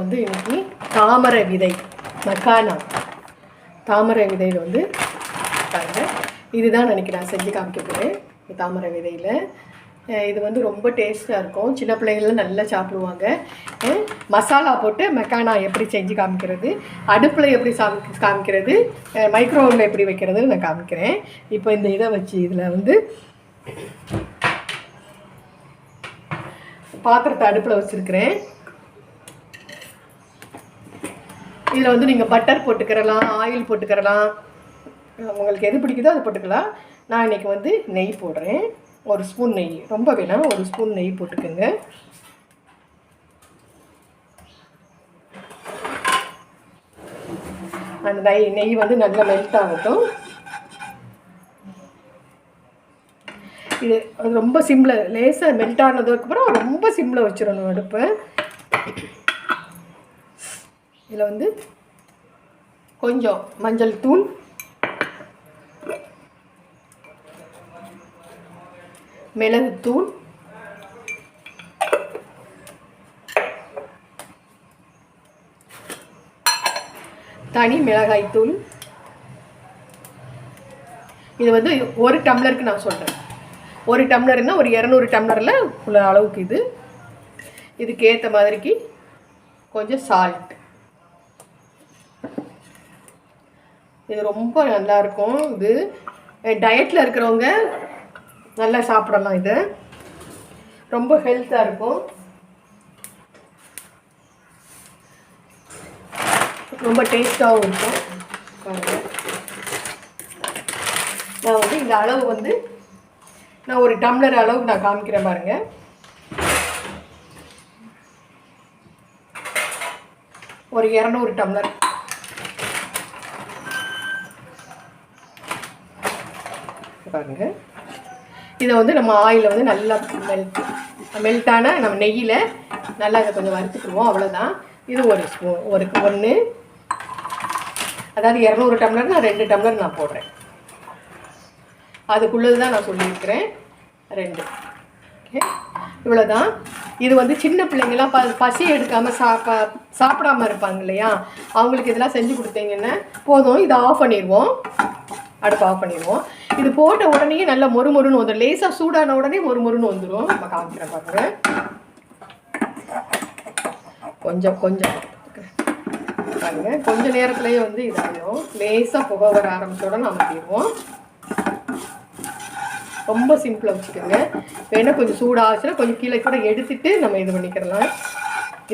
வந்து இன்னைக்கு தாமரை விதை மக்கானா. தாமரை விதையில் வந்து பாருங்க இதுதான் அன்றைக்கி நான் செஞ்சு காமிக்க போகிறேன் தாமரை விதையில். இது வந்து ரொம்ப டேஸ்ட்டாக இருக்கும். சின்ன பிள்ளைங்கள்லாம் நல்லா சாப்பிடுவாங்க. மசாலா போட்டு மெக்கானா எப்படி செஞ்சு காமிக்கிறது அடுப்பில் எப்படி சாமி காமிக்கிறது மைக்ரோவேவில் எப்படி வைக்கிறதுன்னு நான் காமிக்கிறேன். இப்போ இந்த இதை வச்சு இதில் வந்து பாத்திரத்தை அடுப்பில் வச்சுருக்கிறேன். இதில் வந்து நீங்கள் பட்டர் போட்டுக்கிறலாம் ஆயில் போட்டுக்கிறலாம். உங்களுக்கு எது பிடிக்குதோ அது போட்டுக்கலாம். நான் இன்றைக்கி வந்து நெய் போடுறேன். ஒரு ஸ்பூன் நெய். ரொம்ப வேணாம். ஒரு ஸ்பூன் நெய் போட்டுக்கோங்க. அந்த நெய் நெய் வந்து நல்லா மெல்ட் ஆகட்டும். இது அது ரொம்ப சிம்மில் லேசாக மெல்ட் ஆனதுக்கப்புறம் ரொம்ப சிம்மில் வச்சிடணும் அடுப்பை. இதில் வந்து கொஞ்சம் மஞ்சள் தூள். மிளகுத்தூள் தனி மிளகாய் தூள். இது வந்து ஒரு டம்ளருக்கு நான் சொல்கிறேன் ஒரு டம்ளர்னால் ஒரு இரநூறு டம்ளரில் உள்ள அளவுக்கு இது. இதுக்கு ஏற்ற மாதிரிக்கு கொஞ்சம் சால்ட் இது ரொம்ப நல்லா இருக்கும் இது டயட்டில் இருக்கிறவங்க நல்லா சாப்பிடலாம் இது. ரொம்ப ஹெல்த்தாக இருக்கும். ரொம்ப டேஸ்ட்டாகவும் இருக்கும். நான் வந்து இந்த அளவு வந்து நான் ஒரு டம்ளர் அளவுக்கு நான் காமிக்கிறேன் பாருங்கள் ஒரு இரநூறு டம்ளர் பாருங்க. இதை வந்து நம்ம ஆயிலில் வந்து நல்லா மெல்ட் மெல்ட்டான நம்ம நெய்யில் நல்லா இதை கொஞ்சம் வறுத்துக்குருவோம் அவ்வளோதான் இது ஒரு ஸ்பூன் ஒரு ஒன்று அதாவது இரநூறு டம்ளர் நான் ரெண்டு டம்ளர் நான் போடுறேன். அதுக்குள்ளது தான் நான் சொல்லியிருக்கிறேன். ரெண்டு. ஓகே. இவ்வளோதான் இது வந்து சின்ன பிள்ளைங்களாம் ப பசி எடுக்காமல் சாப்பா சாப்பிடாம இருப்பாங்க இல்லையா? அவங்களுக்கு இதெல்லாம் செஞ்சு கொடுத்தீங்கன்னா போதும். இதை ஆஃப் பண்ணிடுவோம். அடுப்பு ஆஃப் பண்ணிடுவோம். இது போட்ட உடனே நல்லா மொறு மொறுன்னு வந்துடும் லேசாக சூடான உடனே மொறு மொறுன்னு வந்துடும் நம்ம காமிக்கிறேன் பாருங்க. கொஞ்சம் கொஞ்சம். பாருங்க. கொஞ்ச நேரத்துலேயே வந்து இதாகிடும் லேசாக புகை வர ஆரம்பிச்சோட நம்ம அமர்த்திடுவோம் ரொம்ப சிம்பிளாக வச்சுக்கோங்க. வேணால் கொஞ்சம் சூடாச்சுன்னா கொஞ்சம் கீழே கூட எடுத்துட்டு நம்ம இது பண்ணிக்கிறலாம்.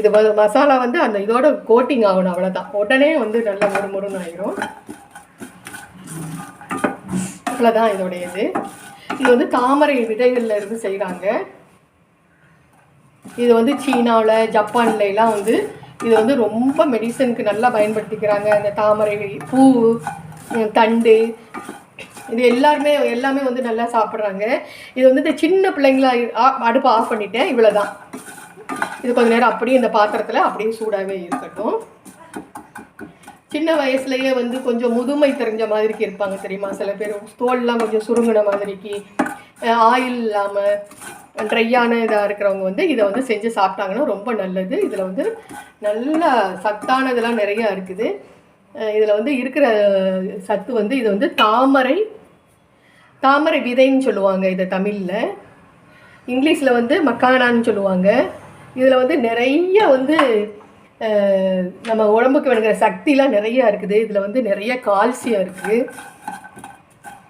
இது மசாலா வந்து அந்த இதோட கோட்டிங் ஆகணும் அவ்வளோதான் உடனே வந்து நல்லா மொறு மொறுன்னு ஆயிரும். இவ்வளோதான் இதோடைய இது இது வந்து தாமரை விதைகளில் இருந்து செய்கிறாங்க இது வந்து சீனாவில் ஜப்பான்ல எல்லாம் வந்து இது வந்து ரொம்ப மெடிசனுக்கு நல்லா பயன்படுத்திக்கிறாங்க. இந்த தாமரை பூ தண்டு இது எல்லாருமே எல்லாமே வந்து நல்லா சாப்பிட்றாங்க. இது வந்து இந்த சின்ன பிள்ளைங்களா அடுப்பு அடுப்பை ஆஃப் பண்ணிட்டேன். இவ்வளோதான் இது கொஞ்ச நேரம் அப்படியே இந்த பாத்திரத்தில் அப்படியே சூடாகவே இருக்கட்டும். சின்ன வயசுலயே வந்து கொஞ்சம் முதுமை தெரிஞ்ச மாதிரிக்கு இருப்பாங்க தெரியுமா? சில பேர் தோல்லாம் கொஞ்சம் சுருங்கின மாதிரிக்கு ஆயில் இல்லாமல் ட்ரையான இதாக இருக்கிறவங்க வந்து இதை வந்து செஞ்சு சாப்பிட்டாங்கன்னா ரொம்ப நல்லது. இதில் வந்து நல்ல சத்தானதெல்லாம் நிறையா இருக்குது. இதில் வந்து இருக்கிற சத்து வந்து இது வந்து தாமரை தாமரை விதைன்னு சொல்லுவாங்க இதை தமிழில். இங்கிலீஷில் வந்து மக்கானான்னு சொல்லுவாங்க. இதில் வந்து நிறைய வந்து நம்ம உடம்புக்கு வேணுங்கிற சக்திலாம் நிறையா இருக்குது. இதில் வந்து நிறைய கால்சியம் இருக்குது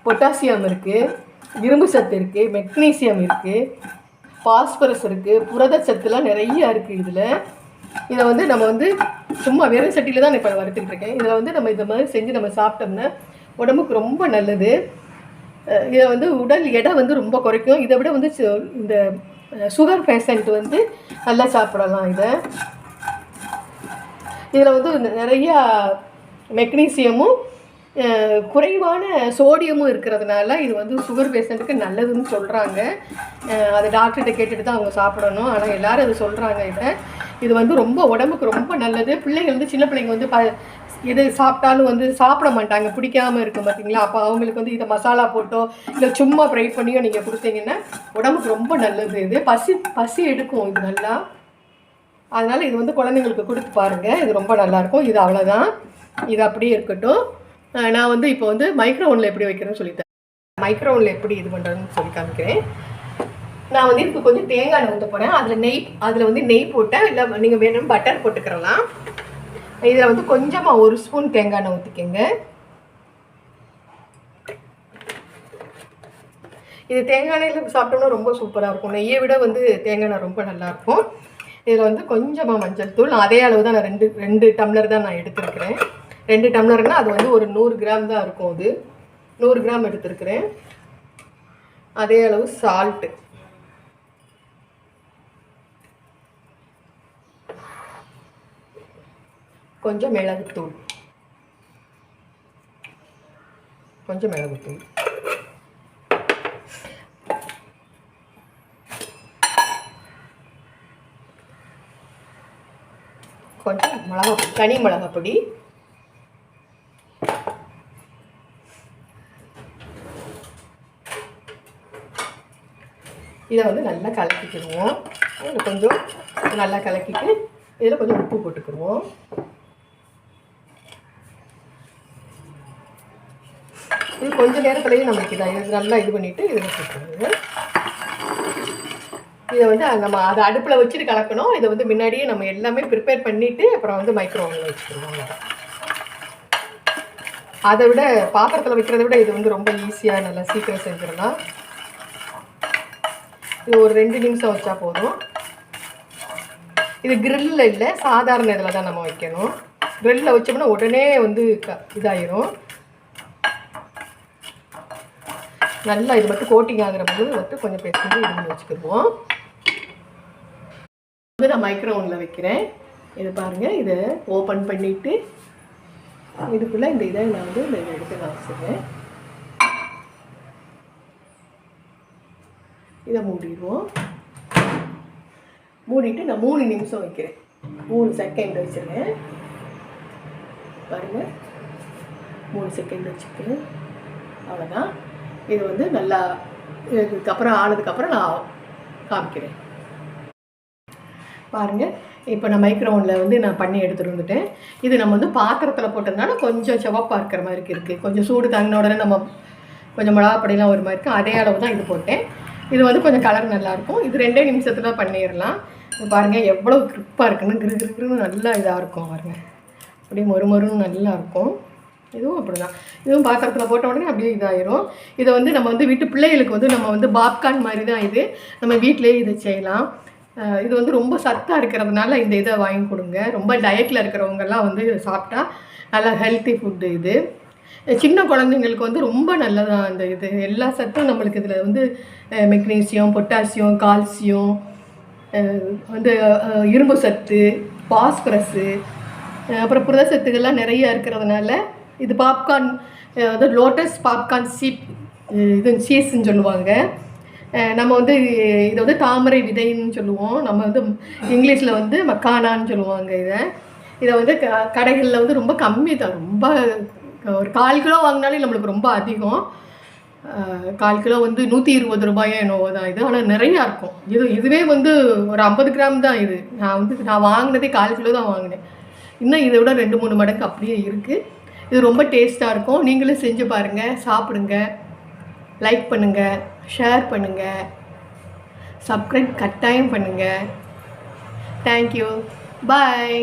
பொட்டாசியம் இருக்குது இரும்பு சத்து இருக்குது மெக்னீசியம் இருக்குது பாஸ்பரஸ் இருக்குது புரத சத்துலாம் நிறையா இருக்குது இதில். இதை வந்து நம்ம வந்து சும்மா வெறும் சட்டியில் தான் இப்போ வறுத்துக்கிட்டு இருக்கேன். இதில் வந்து நம்ம இந்த மாதிரி செஞ்சு நம்ம சாப்பிட்டோம்னா உடம்புக்கு ரொம்ப நல்லது. இதை வந்து உடல் எடை வந்து ரொம்ப குறைக்கும். இதை விட வந்து இந்த சுகர் பேஷண்ட் வந்து நல்லா சாப்பிடலாம் இதை. இதில் வந்து நிறையா மெக்னீசியமும் குறைவான சோடியமும் இருக்கிறதுனால இது வந்து சுகர் பேஷண்ட்டுக்கு நல்லதுன்னு சொல்கிறாங்க அது டாக்டர்கிட்ட கேட்டுட்டு தான் அவங்க சாப்பிடணும். ஆனால் எல்லோரும் அது சொல்கிறாங்க இதை. இது வந்து ரொம்ப உடம்புக்கு ரொம்ப நல்லது. பிள்ளைங்க வந்து சின்ன பிள்ளைங்க வந்து ப எது சாப்பிட்டாலும் வந்து சாப்பிட மாட்டாங்க. பிடிக்காமல் இருக்கும் பார்த்தீங்களா அப்போ அவங்களுக்கு வந்து இதை மசாலா போட்டோ இல்லை சும்மா ஃப்ரை பண்ணியோ நீங்கள் கொடுத்தீங்கன்னா உடம்புக்கு ரொம்ப நல்லது. இது பசி பசி எடுக்கும் இது நல்லா. அதனால் இது வந்து குழந்தைங்களுக்கு கொடுத்து பாருங்கள் இது ரொம்ப நல்லாயிருக்கும் இது அவ்வளோதான் இது அப்படியே இருக்கட்டும். நான் வந்து இப்போ வந்து மைக்ரோவனில் எப்படி வைக்கிறேன்னு சொல்லித்தரேன். மைக்ரோவனில் எப்படி இது பண்ணுறதுன்னு சொல்லி காமிக்கிறேன். நான் வந்து இதுக்கு கொஞ்சம் தேங்காய் எண்ணெய் ஊற்ற போகிறேன் அதில் நெய் அதில் வந்து நெய் போட்டேன் இல்லை நீங்கள் வேணும் பட்டர் போட்டுக்கிறலாம். இதில் வந்து கொஞ்சமாக ஒரு ஸ்பூன் தேங்காய் எண்ணெய் ஊற்றிக்கங்க இது தேங்காய் எண்ணெயில் சாப்பிட்டோம்னா ரொம்ப சூப்பராக இருக்கும். நெய்யை விட வந்து தேங்காய் எண்ணெய் ரொம்ப நல்லாயிருக்கும் இதில் வந்து கொஞ்சமாக மஞ்சள் தூள். அதே அளவு தான் நான் ரெண்டு ரெண்டு டம்ளர் தான் நான் எடுத்திருக்கிறேன். ரெண்டு டம்ளர்னா அது வந்து ஒரு நூறு கிராம் தான் இருக்கும் அது. நூறு கிராம் எடுத்திருக்கிறேன். அதே அளவு சால்ட்டு கொஞ்சம் மிளகுத்தூள். கொஞ்சம் மிளகுத்தூள். கொஞ்சம் மிளகா தனி மிளகா பொடி. இதை வந்து நல்லா கலக்கிக்கிடுவோம். இதில் கொஞ்சம் நல்லா கலக்கிட்டு இதில் கொஞ்சம் உப்பு போட்டுக்கிடுவோம். இது கொஞ்சம் நேரத்துலேயே நம்மளுக்கு இதை நல்லா இது பண்ணிவிட்டு இதில் போட்டுருவோம் இதை வந்து நம்ம அதை அடுப்பில் வச்சுட்டு கலக்கணும். இதை வந்து முன்னாடியே நம்ம எல்லாமே ப்ரிப்பேர் பண்ணிவிட்டு அப்புறம் வந்து மைக்ரோவனில் வச்சுக்கிடுவோம். அதை விட பாத்திரத்தில் வைக்கிறத விட இது வந்து ரொம்ப ஈஸியாக நல்லா சீக்கிரம் செஞ்சிடலாம். இது ஒரு ரெண்டு நிமிஷம் வச்சா போதும். இது கிரில்லில் இல்லை சாதாரண இதில் தான் நம்ம வைக்கணும். கிரில்லில் வச்சோம்னா உடனே வந்து க இதாயிரும். நல்லா இது மட்டும் கோட்டிங் ஆகிற போது மட்டும் கொஞ்சம் பெருசாக இது பண்ணி வச்சுக்கிடுவோம். வந்து நான் மைக்ரோவனில் வைக்கிறேன். இது பாருங்கள் இதை ஓப்பன் பண்ணிவிட்டு இதுக்குள்ளே இந்த இதை நான் வந்து இந்த எடுத்து காமிச்சிடுறேன் இதை மூடிடுவோம். மூடிட்டு நான் மூணு நிமிஷம் வைக்கிறேன். மூணு செகண்ட் வச்சுருக்கேன் பாருங்கள் மூணு செகண்ட் வச்சுக்கிறேன் அவ்வளோதான் இது வந்து நல்லா இதுக்கப்புறம் ஆனதுக்கப்புறம் நான் காமிக்கிறேன். பாருங்கள் இப்போ நான் மைக்ரோவனில் வந்து நான் பண்ணி எடுத்துகிட்டு வந்துட்டேன். இது நம்ம வந்து பாத்திரத்தில் போட்டதுனால கொஞ்சம் சிவப்பாக இருக்கிற மாதிரி இருக்குது கொஞ்சம் சூடு தங்கின உடனே நம்ம கொஞ்சம் மிளகாப்பொடிலாம் ஒரு மாதிரி இருக்குது அதே அளவு தான் இது போட்டேன். இது வந்து கொஞ்சம் கலர் நல்லாயிருக்கும் இது ரெண்டே நிமிஷத்தில் பண்ணிடலாம். பாருங்கள் எவ்வளோ கிரிப்பாக இருக்குன்னு கிரு கிருன்னு நல்லா இதாக இருக்கும் பாருங்கள் அப்படியே மொறு மொறுன்னு நல்லாயிருக்கும் இதுவும் அப்படி தான் இதுவும் பாத்திரத்தில் போட்ட உடனே அப்படியே இதாயிரும். இதை வந்து நம்ம வந்து வீட்டு பிள்ளைகளுக்கு வந்து நம்ம வந்து பாப்கார்ன் மாதிரி தான் இது. நம்ம வீட்டிலேயே இதை செய்யலாம். இது வந்து ரொம்ப சத்தாக இருக்கிறதுனால இந்த இதை வாங்கி கொடுங்க. ரொம்ப டயட்டில் இருக்கிறவங்கெல்லாம் வந்து சாப்பிட்டா நல்லா ஹெல்த்தி ஃபுட்டு இது. சின்ன குழந்தைங்களுக்கு வந்து ரொம்ப நல்லதான் அந்த இது. எல்லா சத்தும் நம்மளுக்கு இதில் வந்து மெக்னீசியம் பொட்டாசியம் கால்சியம் வந்து இரும்பு சத்து பாஸ்பரஸு அப்புறம் புரத சத்துக்கள்லாம் நிறைய இருக்கிறதுனால இது பாப்கார்ன் அதாவது லோட்டஸ் பாப்கார்ன் சீப் இது சீஸ்ன்னு சொல்லுவாங்க. நம்ம வந்து இதை வந்து தாமரை விதைன்னு சொல்லுவோம். நம்ம வந்து இங்கிலீஷில் வந்து மக்கானான்னு சொல்லுவாங்க இதை. இதை வந்து க கடைகளில் வந்து ரொம்ப கம்மி தான். ரொம்ப ஒரு கால் கிலோ வாங்கினாலே நம்மளுக்கு ரொம்ப அதிகம். கால் கிலோ வந்து நூற்றி இருபது ரூபாயோ என்னவோ தான் இது. ஆனால் நிறையா இருக்கும். இது இதுவே வந்து ஒரு ஐம்பது கிராம் தான் இது. நான் வந்து நான் வாங்கினதே கால் கிலோ தான் வாங்கினேன். இன்னும் இதை விட ரெண்டு மூணு மடங்கு அப்படியே இருக்குது இது ரொம்ப டேஸ்ட்டாக இருக்கும். நீங்களும் செஞ்சு பாருங்கள் சாப்பிடுங்க. லைக் பண்ணுங்கள் ஷேர் பண்ணுங்கள் சப்ஸ்கிரைப் கட்டாயம் பண்ணுங்கள் தேங்க்யூ பாய்